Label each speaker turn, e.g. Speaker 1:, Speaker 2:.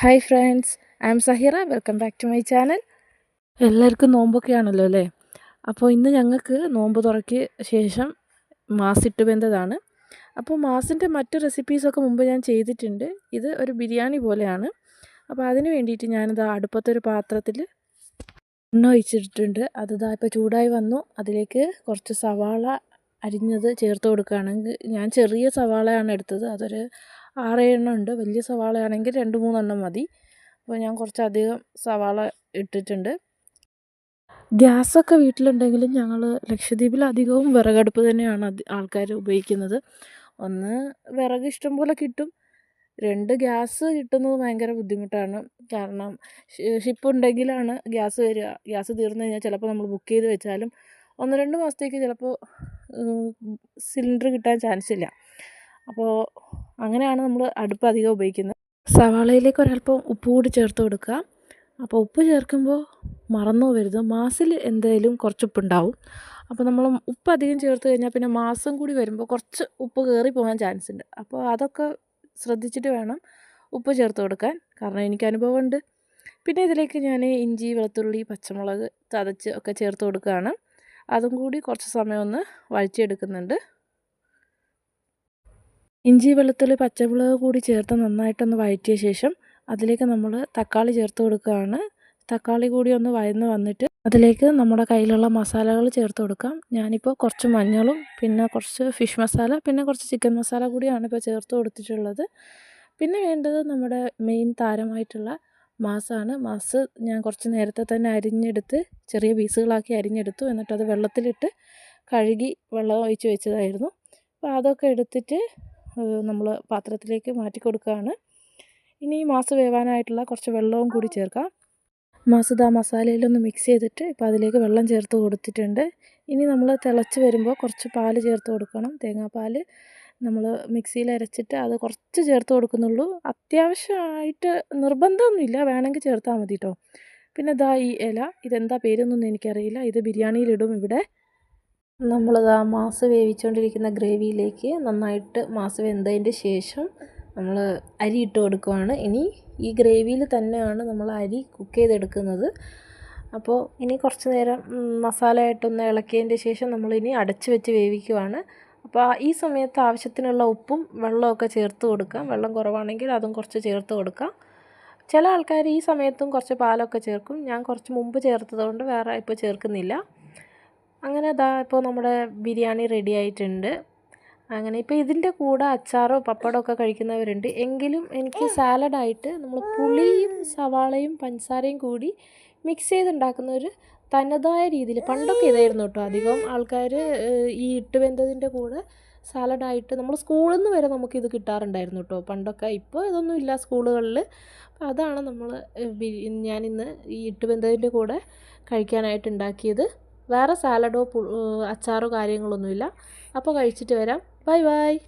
Speaker 1: Hi friends I am Sahira welcome back to my channel എല്ലാവർക്കും നോമ്പൊക്കെയാണല്ലോ അല്ലേ? അപ്പോൾ ഇന്ന് ഞങ്ങൾക്ക് നോമ്പ് തുറക്കിയ ശേഷം മാസിട്ട് വെന്തതാണ്. അപ്പോൾ മാസിന്റെ മറ്റു റെസിപ്പീസൊക്കെ മുമ്പ് ഞാൻ ചെയ്തിട്ടുണ്ട്. ഇത് ഒരു ബിരിയാണി പോലെയാണ്. അപ്പോൾ അതിന് വേണ്ടിയിട്ട് ഞാനിത് അടുപ്പത്തൊരു പാത്രത്തിൽ എണ്ണ ഒഴിച്ചിട്ടുണ്ട് അത് ഇതാ ഇപ്പോൾ ചൂടായി വന്നു. അതിലേക്ക് കുറച്ച് സവാള അരിഞ്ഞത് ചേർത്ത് കൊടുക്കുകയാണെങ്കിൽ ഞാൻ ചെറിയ സവാളയാണ് എടുത്തത്. അതൊരു ആറേഴെണ്ണം ഉണ്ട്. വലിയ സവാളയാണെങ്കിൽ രണ്ട് മൂന്നെണ്ണം മതി. അപ്പോൾ ഞാൻ കുറച്ചധികം സവാള ഇട്ടിട്ടുണ്ട്. ഗ്യാസൊക്കെ വീട്ടിലുണ്ടെങ്കിലും ഞങ്ങൾ ലക്ഷദ്വീപിൽ അധികവും വിറകടുപ്പ് തന്നെയാണ് ആൾക്കാർ ഉപയോഗിക്കുന്നത്. ഒന്ന് വിറക് ഇഷ്ടം പോലെ കിട്ടും. രണ്ട് ഗ്യാസ് കിട്ടുന്നത് ഭയങ്കര ബുദ്ധിമുട്ടാണ്. കാരണം ഷിപ്പ് ഉണ്ടെങ്കിലാണ് ഗ്യാസ് വരിക. ഗ്യാസ് തീർന്നു കഴിഞ്ഞാൽ ചിലപ്പോൾ നമ്മൾ ബുക്ക് ചെയ്ത് വെച്ചാലും ഒന്ന് രണ്ട് മാസത്തേക്ക് ചിലപ്പോൾ സിലിണ്ടർ കിട്ടാൻ ചാൻസ് ഇല്ല. അപ്പോൾ അങ്ങനെയാണ് നമ്മൾ അടുപ്പ് അധികം ഉപയോഗിക്കുന്നത്. സവാളയിലേക്ക് ഒരല്പം ഉപ്പ് കൂടി ചേർത്ത് കൊടുക്കുക. അപ്പോൾ ഉപ്പ് ചേർക്കുമ്പോൾ മറന്നു വരുത്? മാസിൽ എന്തായാലും കുറച്ച് ഉപ്പുണ്ടാവും. അപ്പോൾ നമ്മൾ ഉപ്പ് അധികം ചേർത്ത് കഴിഞ്ഞാൽ പിന്നെ മാസം കൂടി വരുമ്പോൾ കുറച്ച് ഉപ്പ് കയറി പോകാൻ ചാൻസ് ഉണ്ട്. അപ്പോൾ അതൊക്കെ ശ്രദ്ധിച്ചിട്ട് വേണം ഉപ്പ് ചേർത്ത് കൊടുക്കാൻ. കാരണം എനിക്ക് അനുഭവമുണ്ട് പിന്നെ ഇതിലേക്ക് ഞാൻ ഇഞ്ചി വെളുത്തുള്ളി പച്ചമുളക് ചതച്ച് ഒക്കെ ചേർത്ത് കൊടുക്കുകയാണ്. അതും കൂടി കുറച്ച് സമയം ഒന്ന് വഴിച്ചെടുക്കുന്നുണ്ട് ഇഞ്ചി വെളുത്തുള്ളി പച്ചമുളക് കൂടി ചേർത്ത് നന്നായിട്ടൊന്ന് വഴറ്റിയ ശേഷം അതിലേക്ക് നമ്മൾ തക്കാളി ചേർത്ത് കൊടുക്കുകയാണ്. തക്കാളി കൂടി ഒന്ന് വയന്ന് വന്നിട്ട് അതിലേക്ക് നമ്മുടെ കയ്യിലുള്ള മസാലകൾ ചേർത്ത് കൊടുക്കാം. ഞാനിപ്പോൾ കുറച്ച് മഞ്ഞളും പിന്നെ കുറച്ച് ഫിഷ് മസാല പിന്നെ കുറച്ച് ചിക്കൻ മസാല കൂടിയാണ് ഇപ്പോൾ ചേർത്ത് കൊടുത്തിട്ടുള്ളത്. പിന്നെ വേണ്ടത് നമ്മുടെ മെയിൻ താരമായിട്ടുള്ള മാസാണ്. മാസ് ഞാൻ കുറച്ച് നേരത്തെ തന്നെ അരിഞ്ഞെടുത്ത് ചെറിയ പീസുകളാക്കി അരിഞ്ഞെടുത്തു. എന്നിട്ടത് വെള്ളത്തിലിട്ട് കഴുകി വെള്ളം ഒഴിച്ച് വെച്ചതായിരുന്നു. അപ്പോൾ അതൊക്കെ എടുത്തിട്ട് നമ്മൾ പാത്രത്തിലേക്ക് മാറ്റി കൊടുക്കുകയാണ് ഇനി മാസ് വേവാനായിട്ടുള്ള കുറച്ച് വെള്ളവും കൂടി ചേർക്കാം. മാസത മസാലയിലൊന്ന് മിക്സ് ചെയ്തിട്ട് ഇപ്പോൾ അതിലേക്ക് വെള്ളം ചേർത്ത് കൊടുത്തിട്ടുണ്ട്. ഇനി നമ്മൾ തിളച്ച് വരുമ്പോൾ കുറച്ച് പാൽ ചേർത്ത് കൊടുക്കണം. തേങ്ങാപ്പാൽ നമ്മൾ മിക്സിയിൽ അരച്ചിട്ട് അത് കുറച്ച് ചേർത്ത് കൊടുക്കുന്നുള്ളൂ. അത്യാവശ്യമായിട്ട് നിർബന്ധമൊന്നുമില്ല. വേണമെങ്കിൽ ചേർത്താൽ മതി കേട്ടോ പിന്നെ ദാ ഈ ഇല. ഇതെന്താ പേരൊന്നും എനിക്കറിയില്ല. ഇത് ബിരിയാണിയിലിടും ഇവിടെ. നമ്മളിത് ആ മാസ് വേവിച്ചുകൊണ്ടിരിക്കുന്ന ഗ്രേവിയിലേക്ക് നന്നായിട്ട് മാസ് വെന്തതിന്റെ ശേഷം നമ്മൾ അരി ഇട്ട് കൊടുക്കുവാണ്. ഇനി ഈ ഗ്രേവിയിൽ തന്നെയാണ് നമ്മൾ അരി കുക്ക് ചെയ്തെടുക്കുന്നത്. അപ്പോൾ ഇനി കുറച്ച് നേരം മസാലയായിട്ടൊന്ന് ഇളക്കിയതിന്റെ ശേഷം നമ്മളിനി അടച്ച് വെച്ച് വേവിക്കുവാണ്. അപ്പോൾ ഈ സമയത്ത് ആവശ്യത്തിനുള്ള ഉപ്പും വെള്ളമൊക്കെ ചേർത്ത് കൊടുക്കാം. വെള്ളം കുറവാണെങ്കിൽ അതും കുറച്ച് ചേർത്ത് കൊടുക്കാം. ചില ആൾക്കാർ ഈ സമയത്തും കുറച്ച് പാലൊക്കെ ചേർക്കും. ഞാൻ കുറച്ച് മുമ്പ് ചേർത്തതുകൊണ്ട് വേറെ ഇപ്പോൾ ചേർക്കുന്നില്ല. അങ്ങനെ അതാ ഇപ്പോൾ നമ്മുടെ ബിരിയാണി റെഡി ആയിട്ടുണ്ട്. അങ്ങനെ ഇപ്പോൾ ഇതിന്റെ കൂടെ അച്ചാറോ പപ്പടമോ ഒക്കെ കഴിക്കുന്നവരുണ്ട്. എങ്കിലും എനിക്ക് സാലഡായിട്ട് നമ്മൾ പുളിയും സവാളയും പഞ്ചസാരയും കൂടി മിക്സ് ചെയ്തുണ്ടാക്കുന്ന ഒരു തനതായ രീതിയിൽ പണ്ടൊക്കെ ഇതായിരുന്നു കേട്ടോ അധികം ആൾക്കാർ ഈ ഇട്ട് വെന്തതിന്റെ കൂടെ സാലഡായിട്ട് നമ്മൾ സ്കൂളിൽ നിന്ന് വരെ നമുക്കിത് കിട്ടാറുണ്ടായിരുന്നു കേട്ടോ. പണ്ടൊക്കെ ഇപ്പോൾ ഇതൊന്നും ഇല്ല സ്കൂളുകളിൽ അപ്പോൾ അതാണ് നമ്മൾ ഞാനിന്ന് ഈ ഇട്ട് വെന്തതിന്റെ കൂടെ കഴിക്കാനായിട്ട് ഉണ്ടാക്കിയത്. വേറെ സാലഡോ അച്ചാറോ കാര്യങ്ങളൊന്നുമില്ല. അപ്പോൾ കഴിച്ചിട്ട് വരാം. Bye bye.